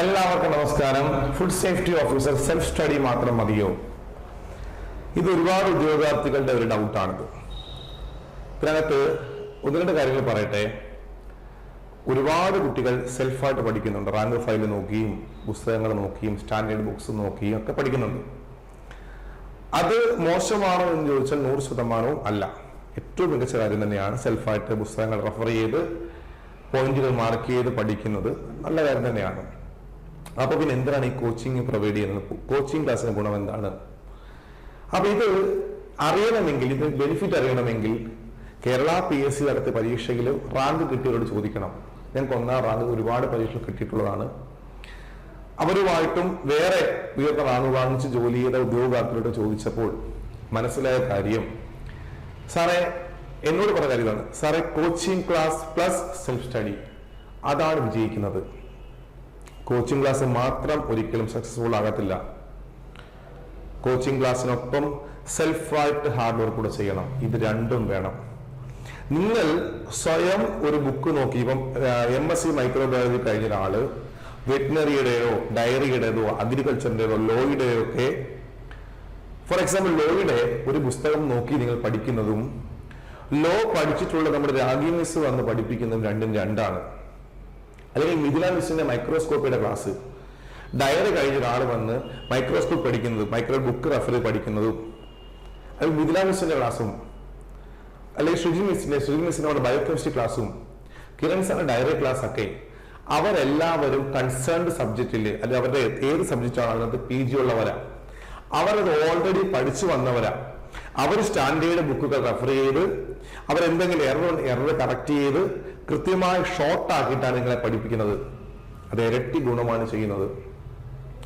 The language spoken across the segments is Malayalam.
എല്ലാവർക്കും നമസ്കാരം. Food safety officer self study മാത്രം മതിയോ? ഇത് ഒരുപാട് ഉദ്യോഗാർത്ഥികളുടെ ഒരു ഡൗട്ടാണിത് ഇതിനകത്ത് ഒന്ന് രണ്ട് കാര്യങ്ങൾ പറയട്ടെ. ഒരുപാട് കുട്ടികൾ സെൽഫായിട്ട് പഠിക്കുന്നുണ്ട്. റാങ്ക് ഫയൽ നോക്കിയും പുസ്തകങ്ങൾ നോക്കിയും സ്റ്റാൻഡേർഡ് ബുക്സ് നോക്കിയും ഒക്കെ പഠിക്കുന്നുണ്ട്. അത് മോശമാണോ എന്ന് ചോദിച്ചാൽ നൂറ് ശതമാനവും അല്ല. ഏറ്റവും മികച്ച കാര്യം തന്നെയാണ് സെൽഫായിട്ട് പുസ്തകങ്ങൾ റെഫർ ചെയ്ത് പോയിന്റുകൾ മാർക്ക് ചെയ്ത് പഠിക്കുന്നത്. നല്ല കാര്യം തന്നെയാണ്. അപ്പൊ പിന്നെ എന്തിനാണ് ഈ കോച്ചിങ് പ്രൊവൈഡ് ചെയ്യുന്നത്? കോച്ചിങ് ക്ലാസ്സിന് ഗുണം എന്താണ്? അപ്പോൾ ഇത് അറിയണമെങ്കിൽ ഇത് ബെനിഫിറ്റ് അറിയണമെങ്കിൽ കേരള പി എസ് സി നടത്തിയ പരീക്ഷയിൽ റാങ്ക് കിട്ടിയവരോട് ചോദിക്കണം. ഞങ്ങൾക്ക് ഒന്നാം റാങ്ക് ഒരുപാട് പരീക്ഷകൾ കിട്ടിയിട്ടുള്ളതാണ്. അവരുമായിട്ടും വേറെ ഉയർന്ന റാങ്ക് വാങ്ങിച്ച് ജോലി ചെയ്ത ഉദ്യോഗാർത്ഥികളോട് ചോദിച്ചപ്പോൾ മനസ്സിലായ കാര്യം സാറേ എന്നോട് പറഞ്ഞ കാര്യമാണ്. സാറേ coaching class plus self study അതാണ് വിജയിക്കുന്നത്. കോച്ചിങ് ക്ലാസ് മാത്രം ഒരിക്കലും സക്സസ്ഫുൾ ആകത്തില്ല. കോച്ചിങ് ക്ലാസ്സിനൊപ്പം സെൽഫായിട്ട് ഹാർഡ് വർക്ക് കൂടെ ചെയ്യണം. ഇത് രണ്ടും വേണം. നിങ്ങൾ സ്വയം ഒരു ബുക്ക് നോക്കി. ഇപ്പം എം എസ് സി മൈക്രോബയോളജി കഴിഞ്ഞ ഒരാൾ വെറ്റിനറിയുടെയോ ഡയറിയുടേതോ അഗ്രികൾച്ചറിന്റേതോ ലോയുടെയോ ഒക്കെ ഫോർ എക്സാമ്പിൾ ലോയുടെ ഒരു പുസ്തകം നോക്കി നിങ്ങൾ പഠിക്കുന്നതും ലോ പഠിച്ചിട്ടുള്ള നമ്മുടെ രാഗി മിസ് വന്ന് പഠിപ്പിക്കുന്നതും രണ്ടും രണ്ടാണ്. അല്ലെങ്കിൽ മിഥില മിസ്സിന്റെ മൈക്രോസ്കോപ്പിയുടെ ക്ലാസ് ഡയറി കഴിഞ്ഞ ഒരാൾ വന്ന് മൈക്രോസ്കോപ്പ് പഠിക്കുന്നതും മൈക്രോ ബുക്ക് റഫർ പഠിക്കുന്നതും. അല്ലെങ്കിൽ മിഥില മിസ്സിന്റെ ക്ലാസ്സും അല്ലെങ്കിൽ ശുചി മിസ്സിന്റെ ശുചി മിസ്സിന്റെ ബയോകെമിസ്ട്രി ക്ലാസ്സും കിരൺ സാറിന്റെ ഡയറി ക്ലാസ് ഒക്കെ അവരെല്ലാവരും കൺസേൺഡ് സബ്ജക്റ്റിൽ അല്ലെങ്കിൽ അവരുടെ ഏത് സബ്ജക്റ്റാണ് അതിനകത്ത് പി ജി ഉള്ളവരാ. അവരത് ഓൾറെഡി പഠിച്ചു വന്നവരാ. അവർ സ്റ്റാൻഡേർഡ് ബുക്കുകൾ റെഫർ ചെയ്ത് അവരെന്തെങ്കിലും എറർ എറർ കറക്റ്റ് ചെയ്ത് കൃത്യമായി ഷോർട്ട് ആക്കിയിട്ടാണ് നിങ്ങളെ പഠിപ്പിക്കുന്നത്. അത് ഇരട്ടി ഗുണമാണ് ചെയ്യുന്നത്.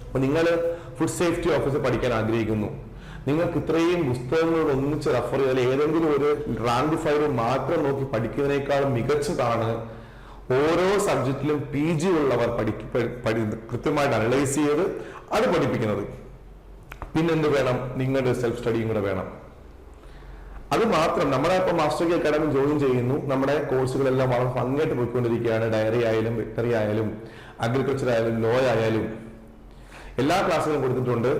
അപ്പൊ നിങ്ങൾ ഫുഡ് സേഫ്റ്റി ഓഫീസർ പഠിക്കാൻ ആഗ്രഹിക്കുന്നു. നിങ്ങൾക്ക് ഇത്രയും പുസ്തകങ്ങളോട് ഒന്നിച്ച് റെഫർ ചെയ്താൽ ഏതെങ്കിലും ഒരു റാങ്ക് ഫയൽ മാത്രം നോക്കി പഠിക്കുന്നതിനേക്കാൾ മികച്ചതാണ് ഓരോ സബ്ജക്റ്റിലും പി ജി ഉള്ളവർ പഠിക്ക കൃത്യമായിട്ട് അനലൈസ് ചെയ്ത് അത് പഠിപ്പിക്കുന്നത്. പിന്നെന്ത് വേണം? നിങ്ങളുടെ സെൽഫ് സ്റ്റഡിയും കൂടെ വേണം. അത് മാത്രം നമ്മളെ ഇപ്പൊ മാസ്റ്റർ കെ അക്കാഡമി ജോയിൻ ചെയ്യുന്നു. നമ്മുടെ കോഴ്സുകളെല്ലാം വളരെ ഭംഗിയായിട്ട് പോയിക്കൊണ്ടിരിക്കുകയാണ്. ഡയറി ആയാലും വെറ്ററി ആയാലും അഗ്രികൾച്ചർ ആയാലും ലോ ആയാലും. എല്ലാ ക്ലാസ്സുകളും കൊടുത്തിട്ടുണ്ട്.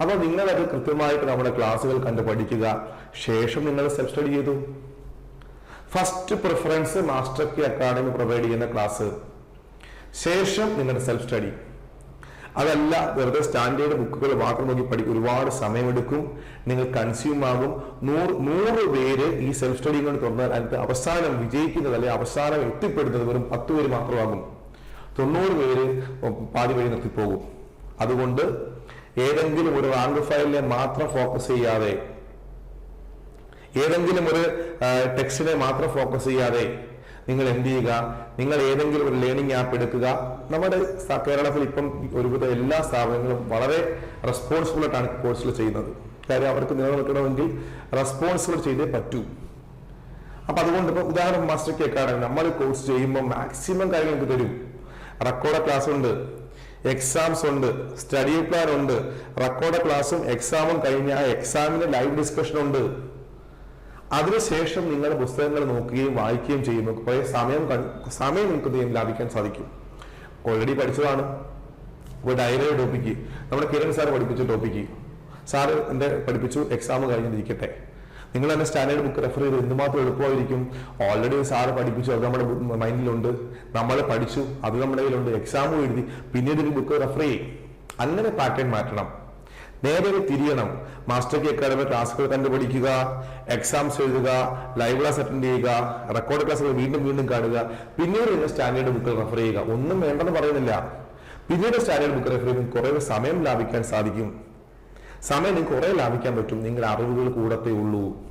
അപ്പോൾ നിങ്ങളത് കൃത്യമായിട്ട് നമ്മുടെ ക്ലാസ്സുകൾ കണ്ട് പഠിക്കുക. ശേഷം നിങ്ങൾ സെൽഫ് സ്റ്റഡി ചെയ്തു. First preference master K academy provide ചെയ്യുന്ന ക്ലാസ് ശേഷം നിങ്ങളുടെ സെൽഫ് സ്റ്റഡി അതല്ല വെറുതെ സ്റ്റാൻഡേർഡ് ബുക്കുകൾ മാത്രം നോക്കി പഠിക്കും ഒരുപാട് സമയമെടുക്കും. നിങ്ങൾ കൺസ്യൂം ആകും. നൂറ് നൂറ് പേര് ഈ സെൽഫ് സ്റ്റഡി കൊണ്ട് തുറന്നാൽ അതിനകത്ത് അവസാനം വിജയിക്കുന്നത് അല്ലെങ്കിൽ അവസാനം എത്തിപ്പെടുന്നത് വെറും പത്ത് പേര് മാത്രമാകും. തൊണ്ണൂറ് പേര് പാതി വഴി നിർത്തിപ്പോകും. അതുകൊണ്ട് ഏതെങ്കിലും ഒരു റാങ്ക് ഫയലിനെ മാത്രം ഫോക്കസ് ചെയ്യാതെ ഏതെങ്കിലും ഒരു ടെക്സ്റ്റിനെ മാത്രം ഫോക്കസ് ചെയ്യാതെ നിങ്ങൾ എന്ത് ചെയ്യുക നിങ്ങൾ ഏതെങ്കിലും ഒരു ലേണിംഗ് ആപ്പ് എടുക്കുക. നമ്മുടെ കേരളത്തിൽ ഇപ്പം ഒരുവിധ എല്ലാ സ്ഥാപനങ്ങളും വളരെ റെസ്പോൺസിബിൾ ആയിട്ടാണ് കോഴ്സുകൾ ചെയ്യുന്നത്. കാര്യം അവർക്ക് നിലനിൽക്കണമെങ്കിൽ റെസ്പോൺസിബിൾ ചെയ്തേ പറ്റൂ. അപ്പൊ അതുകൊണ്ട് ഇപ്പൊ ഉദാഹരണം മാസ്റ്റർ കെ അക്കാഡമി നമ്മൾ കോഴ്സ് ചെയ്യുമ്പോൾ മാക്സിമം കാര്യങ്ങൾ നമുക്ക് തരും? റെക്കോർഡ് ക്ലാസ് ഉണ്ട്. എക്സാംസ് ഉണ്ട്. സ്റ്റഡി പ്ലാൻ ഉണ്ട്. റെക്കോർഡ് ക്ലാസ്സും എക്സാമും കഴിഞ്ഞ ആ എക്സാമിന് ലൈവ് ഡിസ്കഷൻ ഉണ്ട്. അതിനുശേഷം നിങ്ങൾ പുസ്തകങ്ങൾ നോക്കുകയും വായിക്കുകയും ചെയ്യുമ്പോൾ കുറെ സമയം സമയം നിങ്ങൾക്ക് ഇതിൽ ലാഭിക്കാൻ സാധിക്കും. ഓൾറെഡി പഠിച്ചതാണ്. ഇപ്പോൾ ഡയറിയുടെ ടോപ്പിക്ക് നമ്മുടെ കിരൺ സാർ പഠിപ്പിച്ച ടോപ്പിക്ക് സാർ എന്റെ പഠിപ്പിച്ചു എക്സാം കഴിഞ്ഞിരിക്കട്ടെ. നിങ്ങൾ തന്നെ സ്റ്റാൻഡേർഡ് ബുക്ക് റെഫർ ചെയ്ത് എന്തുമാത്രം എളുപ്പമായിരിക്കും? ഓൾറെഡി സാറ് പഠിപ്പിച്ചു അത് നമ്മുടെ മൈൻഡിലുണ്ട്. നമ്മൾ പഠിച്ചു അത് നമ്മുടെ കയ്യിലുണ്ട്. എക്സാമും എഴുതി പിന്നീട് ഒരു ബുക്ക് റെഫർ ചെയ്യും. അങ്ങനെ പാറ്റേൺ മാറ്റണം. നേരെ തിരിയണം. മാസ്റ്റർ കെ അക്കാദമി ക്ലാസ്സുകൾ കണ്ടുപഠിക്കുക എക്സാംസ് എഴുതുക ലൈവ് ക്ലാസ് അറ്റൻഡ് ചെയ്യുക റെക്കോർഡ് ക്ലാസ്സുകൾ വീണ്ടും വീണ്ടും കാണുക. പിന്നീട് സ്റ്റാൻഡേർഡ് ബുക്കുകൾ റെഫർ ചെയ്യുക. ഒന്നും വേണ്ടെന്ന് പറയുന്നില്ല. പിന്നീട് സ്റ്റാൻഡേർഡ് ബുക്ക് റെഫർ ചെയ്യുമ്പോൾ കുറേ സമയം ലാഭിക്കാൻ സാധിക്കും. സമയം നിങ്ങൾക്ക് കുറേ ലാഭിക്കാൻ പറ്റും. നിങ്ങളുടെ അറിവുകൾ കൂടത്തേ ഉള്ളൂ.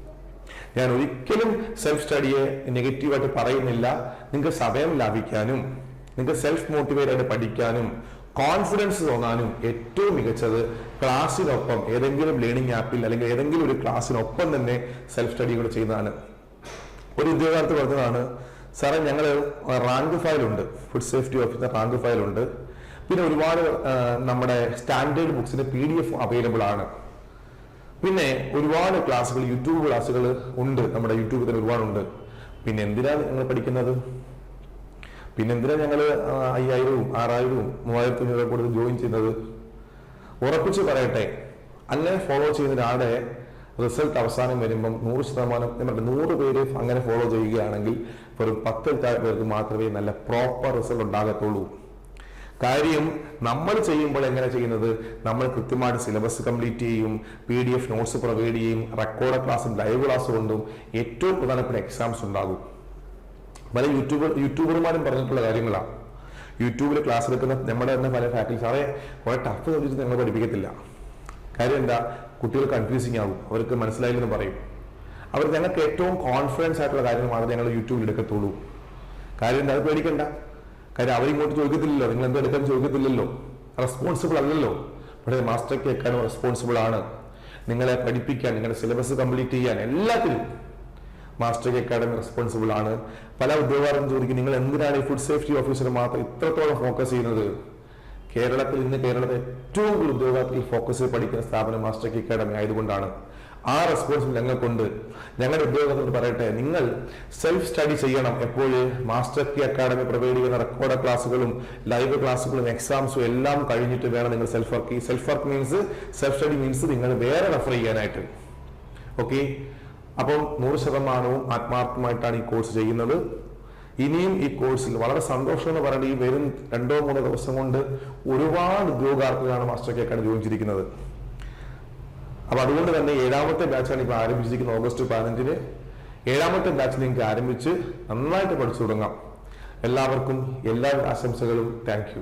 ഞാൻ ഒരിക്കലും സെൽഫ് സ്റ്റഡിയെ നെഗറ്റീവായിട്ട് പറയുന്നില്ല. നിങ്ങൾക്ക് സമയം ലാഭിക്കാനും നിങ്ങൾക്ക് സെൽഫ് മോട്ടിവേറ്റ് ആയിട്ട് പഠിക്കാനും കോൺഫിഡൻസ് തോന്നാനും ഏറ്റവും മികച്ചത് ക്ലാസ്സിനൊപ്പം ഏതെങ്കിലും ലേണിംഗ് ആപ്പിൽ അല്ലെങ്കിൽ ഏതെങ്കിലും ഒരു ക്ലാസ്സിനൊപ്പം തന്നെ സെൽഫ് സ്റ്റഡി കൂടെ ചെയ്യുന്നതാണ്. ഒരു ഉദ്യോഗാർത്ഥി പറഞ്ഞതാണ് സാറേ ഞങ്ങൾ റാങ്ക് ഫയലുണ്ട് ഫുഡ് സേഫ്റ്റി ഓഫീസർ റാങ്ക് ഫയലുണ്ട് പിന്നെ ഒരുപാട് നമ്മുടെ സ്റ്റാൻഡേർഡ് ബുക്സിന് പി ഡി എഫ് അവൈലബിൾ ആണ്. പിന്നെ ഒരുപാട് ക്ലാസ്സുകൾ യൂട്യൂബ് ക്ലാസ്സുകൾ ഉണ്ട്. നമ്മുടെ യൂട്യൂബിൽ തന്നെ ഒരുപാടുണ്ട്. പിന്നെ എന്തിനാണ് നിങ്ങൾ പഠിക്കുന്നത്? പിന്നെ എന്തിനാ ഞങ്ങൾ അയ്യായിരവും ആറായിരവും മൂവായിരത്തി അഞ്ഞൂറ് കൊടുത്ത് ജോയിൻ ചെയ്യുന്നത്? ഉറപ്പിച്ച് പറയട്ടെ അങ്ങനെ ഫോളോ ചെയ്യുന്ന റിസൾട്ട് അവസാനം വരുമ്പം നൂറ് ശതമാനം നൂറ് പേര് അങ്ങനെ ഫോളോ ചെയ്യുകയാണെങ്കിൽ വെറും പത്ത് പേർക്ക് മാത്രമേ നല്ല പ്രോപ്പർ റിസൾട്ട് ഉണ്ടാകത്തുള്ളൂ. കാര്യം നമ്മൾ ചെയ്യുമ്പോൾ എങ്ങനെ ചെയ്യുന്നത്? നമ്മൾ കൃത്യമായിട്ട് സിലബസ് കംപ്ലീറ്റ് ചെയ്യും P D F notes provide ചെയ്യും റെക്കോർഡ് ക്ലാസ്സും ലൈവ് ക്ലാസ് കൊണ്ടും ഏറ്റവും പ്രധാനപ്പെട്ട എക്സാംസ് ഉണ്ടാകും. പല യൂട്യൂബർ യൂട്യൂബർമാരും പറഞ്ഞിട്ടുള്ള കാര്യങ്ങളാണ് യൂട്യൂബിൽ ക്ലാസ് എടുക്കുന്ന നമ്മുടെ തന്നെ പല ഫാക്കൽറ്റി സാറേ കുറെ ടഫ് ചോദിച്ചിട്ട് ഞങ്ങൾ പഠിപ്പിക്കത്തില്ല. കാര്യം എന്താ? കുട്ടികൾ കൺഫ്യൂസിങ് ആകും. അവർക്ക് മനസ്സിലായില്ലെന്ന് പറയും. അവർ ഞങ്ങൾക്ക് ഏറ്റവും കോൺഫിഡൻസ് ആയിട്ടുള്ള കാര്യങ്ങൾ മാത്രമേ ഞങ്ങൾ യൂട്യൂബിൽ എടുക്കത്തുള്ളൂ. കാര്യം എന്താ? അത് പേടിക്കണ്ട. കാര്യം അവരിങ്ങോട്ട് ചോദിക്കത്തില്ലല്ലോ. നിങ്ങൾ എന്താ എടുക്കാൻ ചോദിക്കത്തില്ലല്ലോ. റെസ്പോൺസിബിൾ അല്ലല്ലോ. പക്ഷേ മാസ്റ്റർ കേൾക്കാനും റെസ്പോൺസിബിൾ ആണ്. നിങ്ങളെ പഠിപ്പിക്കാൻ നിങ്ങളുടെ സിലബസ് കംപ്ലീറ്റ് ചെയ്യാൻ എല്ലാത്തിനും മാസ്റ്റർ അക്കാഡമി റെസ്പോൺസിബിൾ ആണ്. പല ഉദ്യോഗാർത്ഥികളും ചോദിക്കും നിങ്ങൾ എന്തിനാണ് ഈ ഫുഡ് സേഫ്റ്റി ഓഫീസർ മാത്രം ഇത്രത്തോളം ഫോക്കസ് ചെയ്യുന്നത്? കേരളത്തിൽ ഇന്ന് കേരളത്തിൽ ഏറ്റവും കൂടുതൽ ഉദ്യോഗാർത്ഥി ഫോക്കസ് പഠിക്കുന്ന സ്ഥാപനം മാസ്റ്റർ അക്കാഡമി ആയതുകൊണ്ടാണ്. ആ റെസ്പോൺസിബിൾ ഞങ്ങൾക്കുണ്ട്. ഞങ്ങളുടെ ഉദ്യോഗസ്ഥർ പറയട്ടെ നിങ്ങൾ സെൽഫ് സ്റ്റഡി ചെയ്യണം എപ്പോഴും മാസ്റ്റർ കി അക്കാഡമി പ്രൊവൈഡ് ചെയ്യുന്ന റെക്കോർഡ് ക്ലാസ്സുകളും ലൈവ് ക്ലാസ്സുകളും എക്സാംസും എല്ലാം കഴിഞ്ഞിട്ട് വേണം നിങ്ങൾ self work self work means self study means നിങ്ങൾ വേറെ റെഫർ ചെയ്യാനായിട്ട്. ഓക്കെ അപ്പം നൂറ് ശതമാനവും ആത്മാർത്ഥമായിട്ടാണ് ഈ കോഴ്സ് ചെയ്യുന്നത്. ഇനിയും ഈ കോഴ്സിൽ വളരെ സന്തോഷം എന്ന് പറയുന്നത് ഈ വരും രണ്ടോ മൂന്നോ ദിവസം കൊണ്ട് ഒരുപാട് ഉദ്യോഗാർത്ഥികളാണ് മാസ്റ്റർ കേക്കാണ് ജോയിൻ അപ്പൊ അതുകൊണ്ട് തന്നെ ഏഴാമത്തെ ബാച്ചാണ് ഇപ്പോൾ ആരംഭിച്ചിരിക്കുന്നത് ഓഗസ്റ്റ് പതിനഞ്ചിന്. ഏഴാമത്തെ ബാച്ചിൽ നിങ്ങൾക്ക് ആരംഭിച്ച് നന്നായിട്ട് പഠിച്ചു തുടങ്ങാം. എല്ലാവർക്കും എല്ലാ ആശംസകളും. താങ്ക്